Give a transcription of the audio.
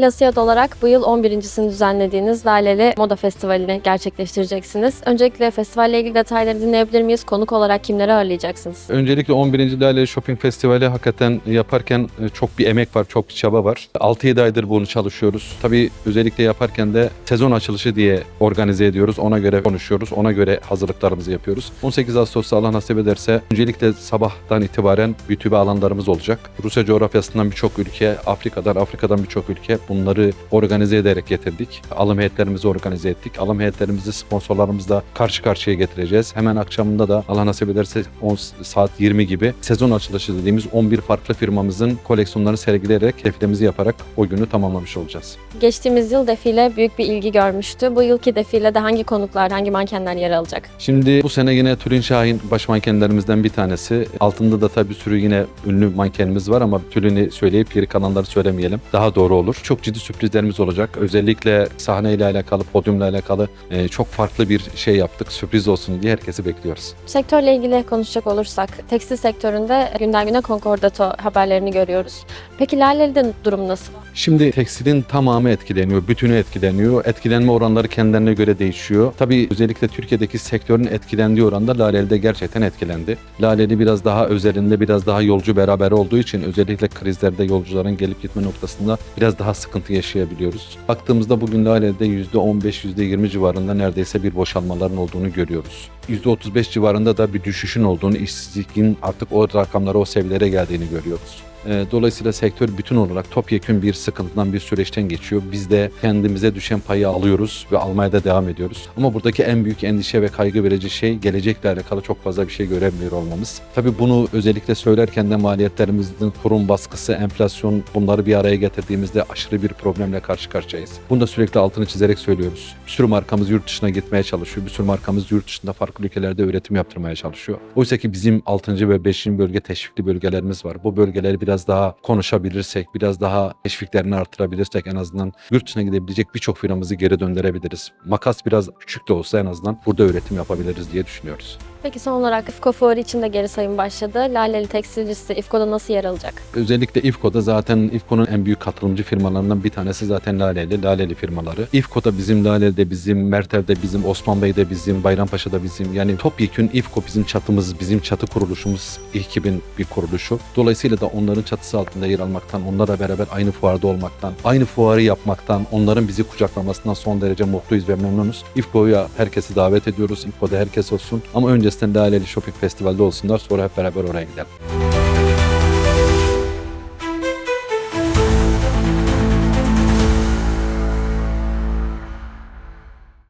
Lasiyat olarak bu yıl 11.sini düzenlediğiniz Laleli Moda Festivali'ni gerçekleştireceksiniz. Öncelikle festivalle ilgili detayları dinleyebilir miyiz? Konuk olarak kimleri ağırlayacaksınız? Öncelikle 11. Lale Shopping Festivali hakikaten yaparken e, çok bir emek var, çok bir çaba var. 6-7 aydır bunu çalışıyoruz. Tabii özellikle yaparken de sezon açılışı diye organize ediyoruz. Ona göre konuşuyoruz. Ona göre hazırlıklarımızı yapıyoruz. 18 Ağustos'ta Allah nasip ederse öncelikle sabahtan itibaren YouTube alanlarımız olacak. Rusya coğrafyasından birçok ülke, Afrika'dan, Afrika'dan birçok ülke bunları organize ederek getirdik. Alım heyetlerimizi organize ettik. Alım heyetlerimizi sponsorlarımızla karşı karşıya getireceğiz. Hemen akşamında da Allah nasip ederse 10 saat 20 gibi sezon açılışı dediğimiz 11 farklı firmamızın koleksiyonlarını sergileyerek defilemizi yaparak o günü tamamlamış olacağız. Geçtiğimiz yıl defile büyük bir ilgi görmüştü. Bu yılki defilede hangi konuklar, hangi mankenler yer alacak? Şimdi bu sene yine Tülin Şahin baş mankenlerimizden bir tanesi. Altında da tabii sürü yine ünlü mankenimiz var ama Tülin'i söyleyip geri kalanları söylemeyelim. Daha doğru olur. Çok ciddi sürprizlerimiz olacak. Özellikle sahneyle alakalı, podyumla alakalı e, çok farklı bir şey yaptık. Sürpriz olsun diye herkesi bekliyoruz. Sektörle ilgili konuşacak olursak, tekstil sektöründe günden güne konkordato haberlerini görüyoruz. Peki Laleli'de durum nasıl? Şimdi tekstilin tamamı etkileniyor, bütünü etkileniyor. Etkilenme oranları kendilerine göre değişiyor. Tabii özellikle Türkiye'deki sektörün etkilendiği oranda Laleli'de gerçekten etkilendi. Laleli biraz daha özelinde, biraz daha yolcu beraber olduğu için özellikle krizlerde yolcuların gelip gitme noktasında biraz daha sıkıntı yaşayabiliyoruz. Baktığımızda bugün Laleli'de %15, %20 civarında neredeyse bir boşalmaların olduğunu görüyoruz. %35 civarında da bir düşüşün olduğunu, işsizliğin artık o rakamlara, o seviyelere geldiğini görüyoruz. E, Dolayısıyla sektör bütün olarak topyekün bir sıkıntıdan bir süreçten geçiyor. Biz de kendimize düşen payı alıyoruz ve almaya da devam ediyoruz. Ama buradaki en büyük endişe ve kaygı verici şey gelecekle alakalı çok fazla bir şey göremiyor olmamız. Tabii bunu özellikle söylerken de maliyetlerimizin kurum baskısı, enflasyon bunları bir araya getirdiğimizde aşırı bir problemle karşı karşıyayız. Bunu da sürekli altını çizerek söylüyoruz. Bir sürü markamız yurt dışına gitmeye çalışıyor. Bir sürü markamız yurt dışında farklı ülkelerde üretim yaptırmaya çalışıyor. Oysa ki bizim 6. ve 5. bölge teşvikli bölgelerimiz var. Bu bölgeleri biraz daha konuşabilirsek, biraz daha teşviklerini artırabilirsek en azından yurt dışına gidebilecek birçok firmamızı geri döndürebiliriz. Makas biraz küçük de olsa en azından burada üretim yapabiliriz diye düşünüyoruz. Peki son olarak İFKO Fuarı için de geri sayım başladı. Laleli tekstilcisi İFKO'da nasıl yer alacak? Özellikle İFKO'da zaten İFKO'nun en büyük katılımcı firmalarından bir tanesi zaten Laleli, Laleli firmaları. İFKO'da bizim, Laleli'de bizim, Mertev'de bizim, Osman Bey'de bizim, Bayrampaşa'da bizim. Yani topyekün İFKO bizim çatımız, bizim çatı kuruluşumuz İHKİB'in bir kuruluşu. Dolayısıyla da onların çatısı altında yer almaktan, onlarla beraber aynı fuarda olmaktan, aynı fuarı yapmaktan, onların bizi kucaklamasından son derece mutluyuz ve memnunuz. İFKO'ya herkesi davet ediyoruz. İFKO'da herkes olsun. Ama öncesinde Laleli Shopping Festival'de olsunlar. Sonra hep beraber oraya gidelim.